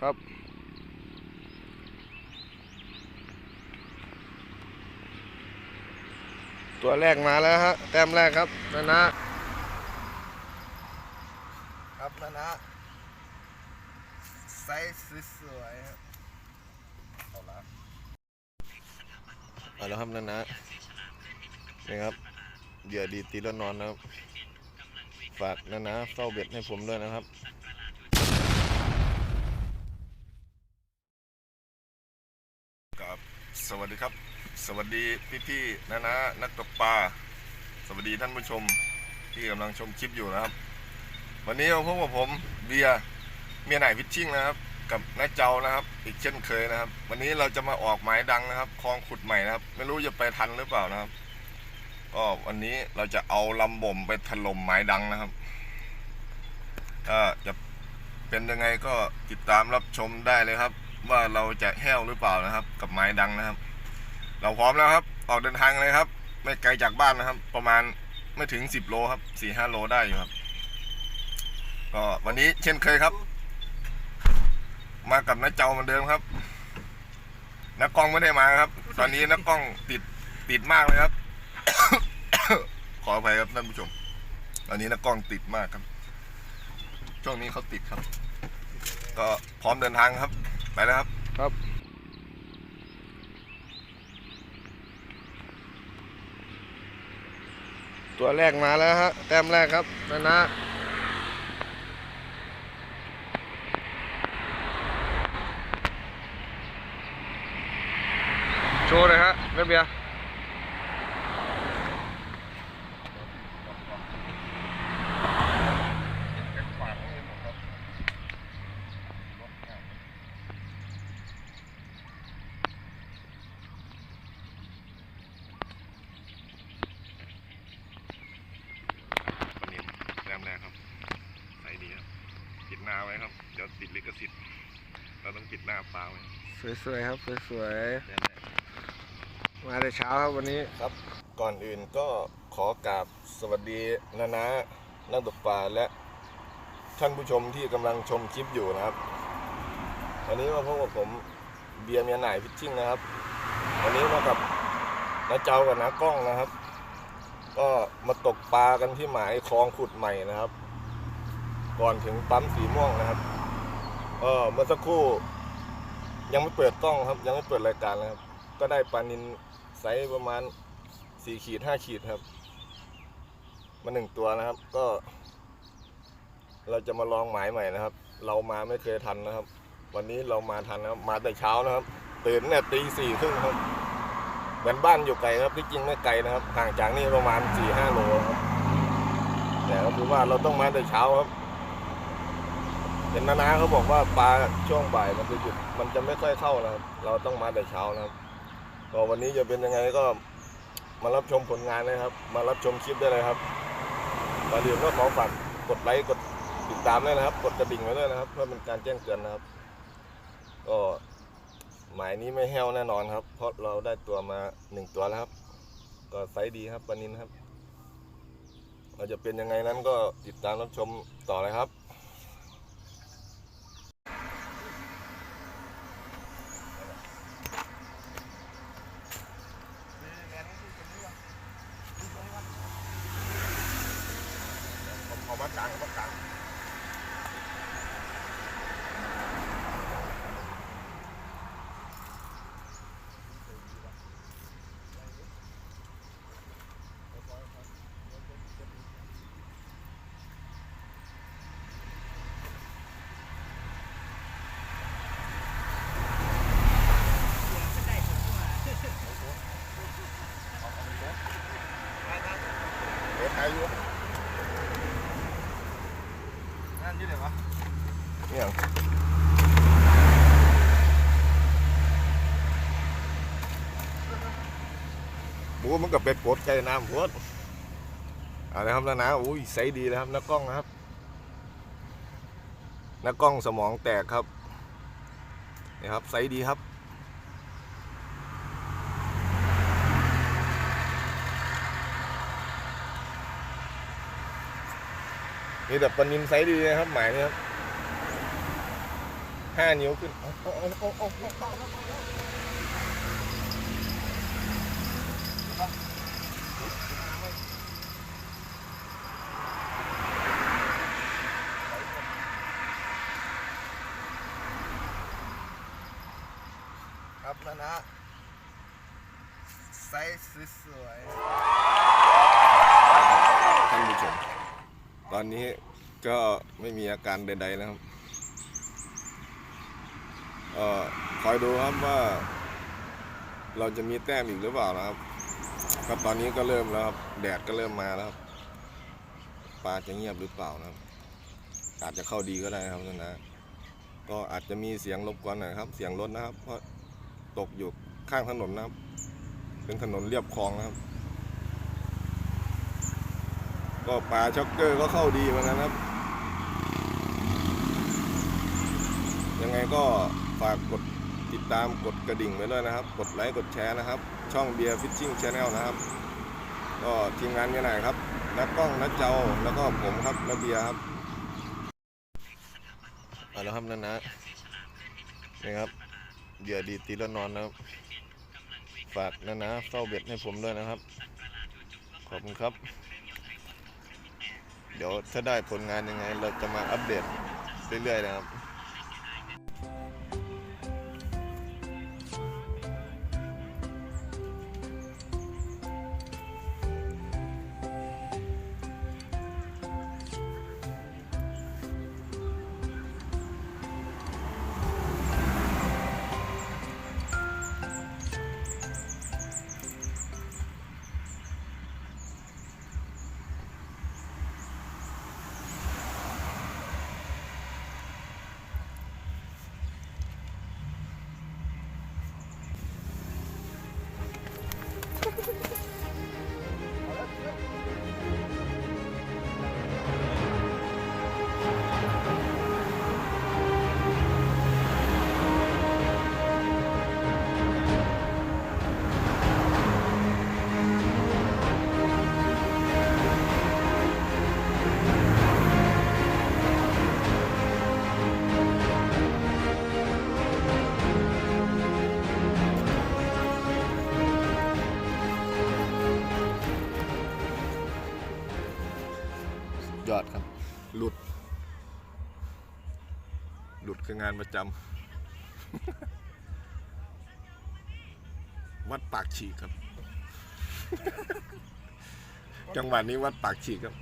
ครับ ตัวแรกมาแล้วฮะ แต้มแรกครับนะนะครับนะนะไซส์สวยๆครับเอาละเอาแล้วครับนะนะนี่ครับเหยื่อดีตีแล้วนอนนะครับ ฝากนะนะเฝ้าเบ็ดให้ผมด้วยนะครับ สวัสดีครับ สวัสดีพี่ๆนะนะนักตกปลาสวัสดีท่านผู้ชมที่กำลังชมคลิปอยู่นะครับ วันนี้เราพบกับผมเบียร์เมียไหนพิชชิ่งนะครับ กับน้าเจ้านะครับ อีกเช่นเคยนะครับ วันนี้เราจะมาออกหมายดังนะครับคลองขุดใหม่นะครับ ไม่รู้จะไปทันหรือเปล่านะครับ ก็วันนี้เราจะเอาลำบ่มไปถล่มหมายดังนะครับถ้าจะเป็นยังไงก็ติดตามรับชมได้เลยครับ ว่าเราจะแห้วหรือเปล่านะครับ กับไม้ดังนะครับ เราพร้อมแล้วครับ ออกเดินทางเลยครับ ไม่ไกลจากบ้านนะครับ ประมาณไม่ถึงสิบโลครับสี่ห้าโลได้อยู่ครับก็วันนี้เช่นเคยครับ มากับน้าเจ้าเหมือนเดิมครับนักกล้องไม่ได้มาครับ ตอนนี้นักกล้องติดติดมากเลยครับ ขออภัยครับท่านผู้ชม ตอนนี้นักกล้องติดมากครับ ช่วงนี้เขาติดครับ ก็พร้อมเดินทางครับ ไปแล้วครับ ครับตัวแรกมาแล้วฮะ แต้มแรกครับนะนะโชว์เลยฮะเรเบียร์ปนิมแต้มแรกครับใส่ดีครับ ปิดหน้าไว้ครับ เดี๋ยวติด ลิขสิทธิ์เราต้องปิดหน้าปลาไว้สวยๆครับสวยแต้มแรกๆมาแต่เช้าครับวันนี้ครับ ก่อนอื่นก็ขอกราบสวัสดีนานานักตกปลาและท่านผู้ชมที่กำลังชมคลิปอยู่นะครับ วันนี้มาพบกับผมเบียร์เมียหน่ายพิชชิ่งนะครับ วันนี้มากับน้าเจ้ากับน้ากล้องนะครับ ก็มาตกปลากันที่หมายคลองขุดใหม่นะครับ ก่อนถึงปั๊มสีม่วงนะครับ เออเมื่อสักครู่ ยังไม่เปิดกล้องครับ ยังไม่เปิดรายการเลยครับ ก็ได้ปลานินไซส์ประมาณสี่ขีดห้าขีดครับ มาหนึ่งตัวนะครับ ก็ เราจะมาลองหมายใหม่นะครับ เรามาไม่เคยทันนะครับ วันนี้เรามาทันนะครับ มาแต่เช้านะครับ ตื่นเนี่ยตีสี่ครึ่งครับเหมือนบ้านอยู่ไกลครับที่จริงไม่ไกลนะครับห่างจากนี่ประมาณสี่ห้าโลครับแต่ก็คือว่าเราต้องมาแต่เช้าครับ เห็นนานาเขาบอกว่าปลาช่วงบ่ายมันจะหยุดมันจะไม่ค่อยเข้านะครับเราต้องมาแต่เช้านะครับก็วันนี้จะเป็นยังไงก็มารับชมผลงานนะครับ มารับชมคลิปได้เลยครับก่อนอื่นก็ขอฝากกดไลค์กดติดตามด้วยนะครับ กดกระดิ่งไว้ด้วยนะครับ เพื่อเป็นการแจ้งเตือนนะครับ ก็หมายนี้ไม่แห้วแน่นอนครับ เพราะเราได้ตัวมาหนึ่งตัวแล้วครับ ก็ไซส์ดีครับปลานินครับเราจะเป็นยังไงนั้นก็ติดตามรับชมต่อเลยครับ เอามากลางเอามากลางเดี๋ยวถ่ายอยู่นั่นที่ไหนวะเนี่ยบูมันกับเป็ดปดใจน้ำพดอาละครับนะนะอุ้ยใสดีนะครับนักกล้องนะครับนักกล้องสมองแตกครับนี่ครับใสดีครับ นี่แต่ปานินไซส์ดีนะครับ หมายนี้ครับห้านิ้วขึ้นครับนะนะไซส์สวยๆท่านผู้ชม ตอนนี้ก็ไม่มีอาการใดๆแล้วครับเอ่อคอยดูครับว่า เราจะมีแต้มอีกหรือเปล่านะครับก็ตอนนี้ก็เริ่มแล้วครับ แดดก็เริ่มมาแล้วครับปลาจะเงียบหรือเปล่านะครับ อาจจะเข้าดีก็ได้นะครับท่านนะ ก็อาจจะมีเสียงรบกวนหน่อยครับ เสียงรถนะครับ เพราะตกอยู่ข้างถนนนะครับ เป็นถนนเรียบคลองนะครับ ก็ปลาช็อกเกอร์ก็เข้าดีเหมือนกันครับ ยังไงก็ฝากกดติดตามกดกระดิ่งไว้ด้วยนะครับ กดไลค์กดแชร์นะครับ ช่องเบียร์ฟิชชิ่งชาแนลนะครับ ก็ทีมงานกันไหนครับนักกล้องนักเจ้าแล้วก็ผมครับนักเบียร์ครับเอาละครับนั่นนะนี่ครับเหยื่อดีตีแล้วนอนนะครับ ฝากนะนะเฝ้าเบ็ดให้ผมด้วยนะครับ ขอบคุณครับ เดี๋ยวถ้าได้ผลงานยังไง เราจะมาอัปเดตเรื่อยๆนะครับ หลุด หลุดคืองานประจำวัดปากฉีกครับ จังหวัดนี้วัดปากฉีกครับ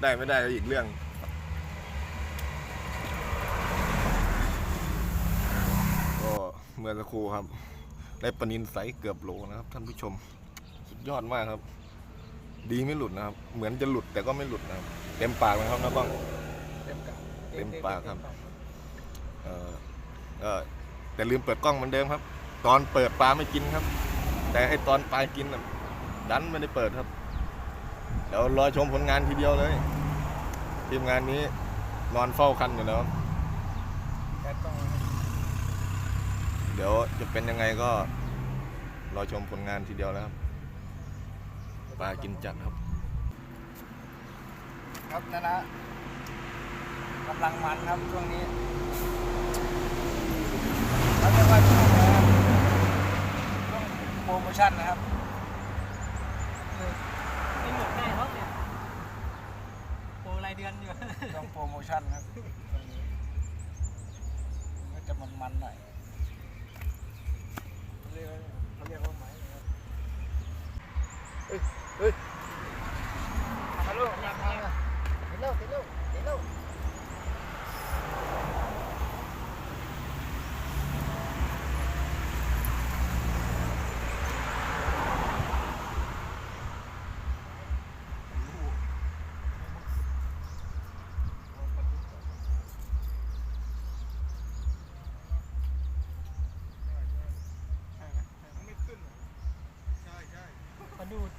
ได้ไม่ได้ก็อีกเรื่องก็เมื่อสักครู่ครับ ได้ปนินไซส์เกือบโลนะครับท่านผู้ชม สุดยอดมากครับ ดีไม่หลุดนะครับ เหมือนจะหลุดแต่ก็ไม่หลุดนะครับ เต็มปากนะครับนะบ้างเต็มกะเต็มปากครับเออเออแต่ลืมเปิดกล้องเหมือนเดิมครับ ตอนเปิดปลาไม่กินครับ แต่ไอตอนปลากินน่ะดันไม่ได้เปิดครับเดี๋ยวรอชมผลงานทีเดียวเลยทีมงานนี้นอนเฝ้าคันอยู่แล้วแก๊สต้องเดี๋ยวจะเป็นยังไงก็รอชมผลงานทีเดียวแล้วครับ ปลากินจัดครับ ครับนะนะกำลังมันครับช่วงนี้แล้วไม่ว่าจะเป็นอะไรครับช่วงโปรโมชั่นนะครับไม่หมดได้เพราะเนี่ยโปรรายเดือนอยู่ช่วงโปรโมชั่นครับช่วงนี้ก็จะมันๆหน่อยเขาเรียกว่าเขาเรียกว่าไหมนะครับเฮ้ยเฮ้ยฮัลโหลอยากมา เห็นแล้วเห็นแล้วเห็นแล้ว ไม่ขึ้นใช่ใช่ มาดูด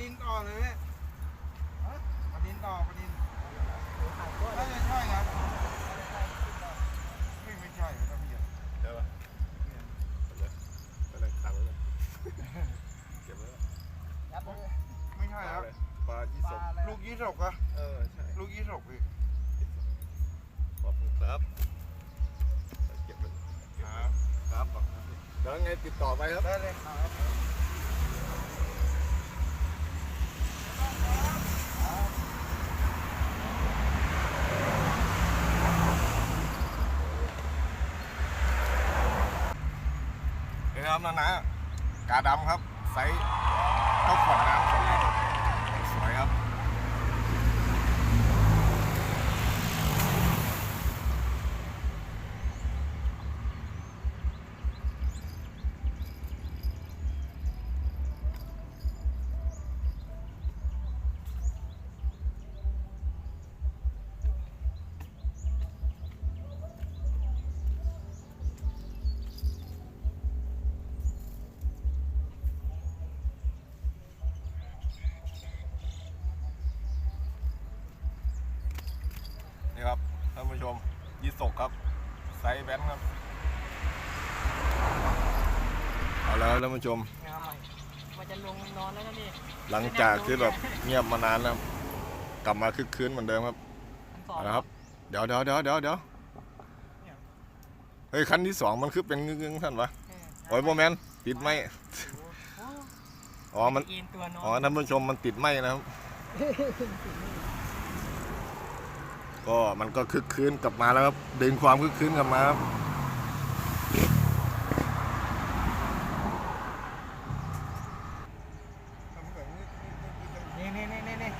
นินต่อเลยเนี่ยฮะปลานินต่อปลานินขายตัวน่าจะใช่ครับไม่ไม่ใช่ครับพี่เดี๋ยวกำลังขังเลยเก็บไว้แล้วยับเลยไม่ใช่ครับปลายี่สกลูกยี่สกอะเออใช่ลูกยี่สกพี่ขอบคุณครับเก็บไว้ครับครับขอบคุณครับเดี๋ยวไงติดต่อไปครับได้เลยครับ นี่ครับนะกาดำครับไซส์เท่าขวดน้ำ ยี่สกครับไซส์แบนครับ เอาแล้วท่านผู้ชม งามใหม่ว่าจะลงนอนแล้วนะนี่หลังจากที่แบบเงียบมานานแล้วครับกลับมาคึกคืนเหมือนเดิมครับทั้งสองเอาละครับ เดี๋ยวเดี๋ยวเดี๋ยวเดี๋ยวเดี๋ยวเฮ้ยคันที่สองมันคือเป็นงึ้งๆท่านวะโอ้ยโมแมนติดไหมอ๋อมันเอ็นตัวน้องอ๋อท่านผู้ชมมันติดไหมนะครับ ก็มันก็คึกคืนกลับมาแล้วครับดึงความคึกคืนกลับมาครับ ทำแบบนี้ นี่นี่นี่นี่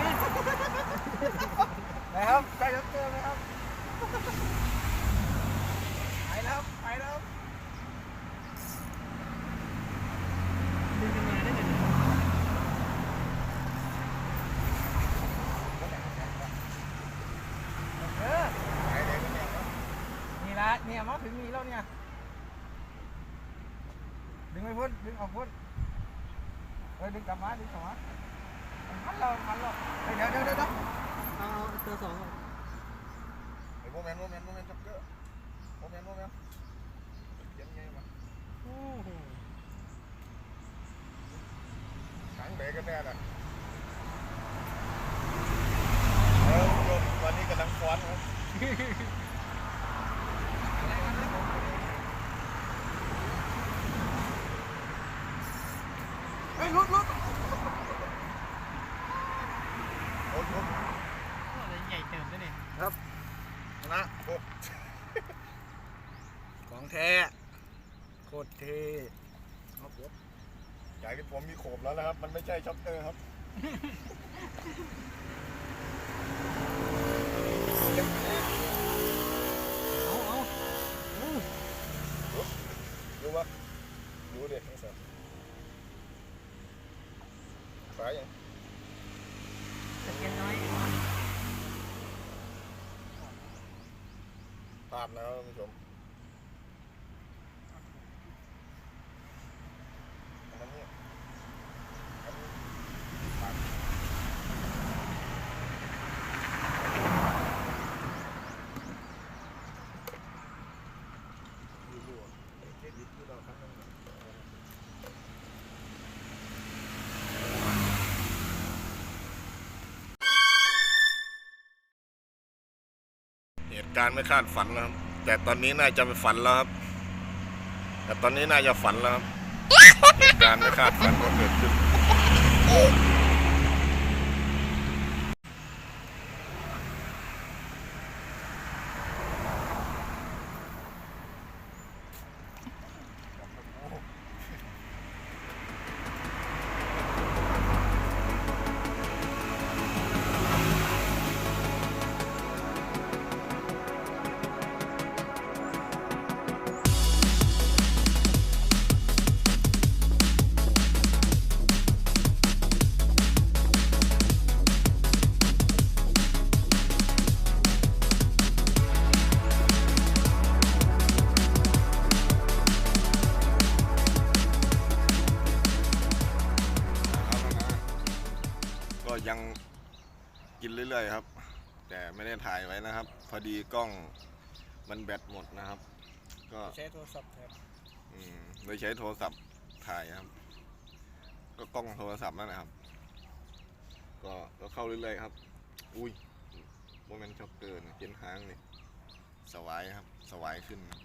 นี่ นะครับใกล้จะเจอไหมครับไปแล้วไปแล้ว ดึงขึ้นมาได้เลย เออไปเลยก็เนี่ย นี่ละเนี่ยมาถึงนี่แล้วเนี่ย ดึงไม่พ้นดึงออกพ้น เฮ้ยดึงกลับมาดึงกลับมามันเรามันเราเฮ้ยเดี๋ยวเดี๋ยวเดี๋ยวเอาตัวสองก่อน ไอ้โมแมนโมแมนโมแมนจับเกอร์โมแมนโมแมนเย็นไงวะ โอ้โห ขังเบรกกันแน่น่ะเออคุณผู้ชมตอนนี้กำลังฟ้อนครับ เฮ้ยลุดลุด โอ้ยโอ้ย โอ้ยใหญ่เติ ครับนะโอ้ของแท้โคตรเท่เอาปุ๊บจากที่ผมมีโขบแล้วนะครับ มันไม่ใช่ช็อปเตอร์ครับ เอาเอา รู้ปะรู้ดิทั้งสองฟ้ายัง ตะเกียนน้อย พลาดแล้วท่านผู้ชมอันนั้นเนี่ยอันนี้พลาดรู้รู้อะเจ็ดลิตรที่เราครั้งนั้นเนี่ยเหตุ การณ์ไม่คาดฝันนะครับ แต่ตอนนี้น่าจะไปฝันแล้วครับ แต่ตอนนี้น่าจะฝันแล้วครับเหตุการณ์ไม่คาดฝันก็เกิดขึ้น พอดีกล้องมันแบตหมดนะครับ ก็ใช้โทรศัพท์แทนอืมเลยใช้โทรศัพท์ถ่ายครับ ก็กล้องโทรศัพท์นั่นแหละครับ ก็ก็เข้าเรื่อยๆครับ อุ้ยโมเมนต์ช็อกเกอร์เห็นหางนี่สวายครับ สวายขึ้นครับ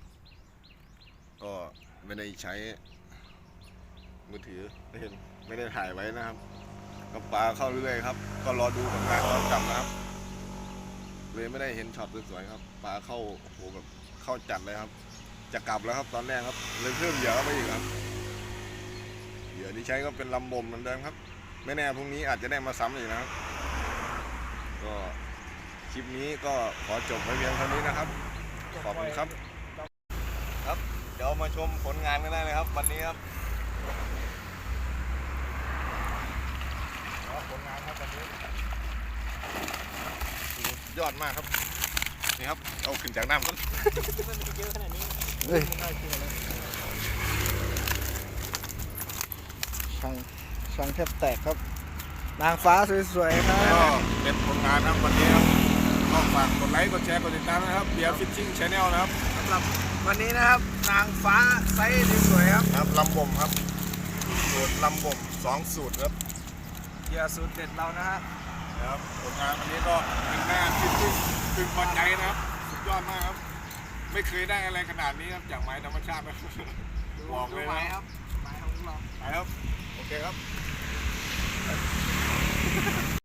ก็ไม่ได้ใช้ มือถือไม่เห็นไม่ได้ถ่ายไว้นะครับก็ปลาเข้าเรื่อยๆครับ ก็รอดูผลงานตอนกลับนะครับ เลยไม่ได้เห็นช็อตสวยๆครับปลาเข้าโอ้โหแบบเข้าจัดเลยครับ จะกลับแล้วครับตอนแรกครับ เลยเพิ่มเหยื่อเข้าไปอีกครับเหยื่อที่ใช้ก็เป็นลำบ่มเหมือนเดิมครับ ไม่แน่พรุ่งนี้อาจจะได้มาซ้ำอีกนะครับ ก็คลิปนี้ก็ขอจบไว้เพียงเท่านี้นะครับ ขอบคุณครับ ครับ เดี๋ยวมาชมผลงานกันได้เลยครับ วันนี้ครับอ๋อผลงานครับวันนี้ ยอดมากครับ นี่ครับ เอาขึ้นจากน้ำก่อนมันจะเยอะขนาดนี้เฮ้ยน่าเชื่อเลยช่างช่างแทบแตกครับ นางฟ้าสวยๆครัก็บ เป็นผลงานครับวันนี้ครับก็ฝากกดไลค์กดแชร์กดติดตามนะครับเบียร์ฟิชชิ่งชาแนลนะครับสำหรับวันนี้นะครับ นางฟ้าไซส์สวยๆครับครับลำบ่มครับสูตรลำบ่มสองสูตรครับ เหยื่อสูตรเด็ดเรานะฮะ นะครับผลงานวันนี้ก็เป็นหน้าที่ตึงตึงพอใจนะครับ สุดยอดมากครับ ไม่เคยได้อะไรขนาดนี้ครับจากไม้ธรรมชาตินะบอกเลยดูไม้นะครับไม้ของเราไปครับ โอเคครับค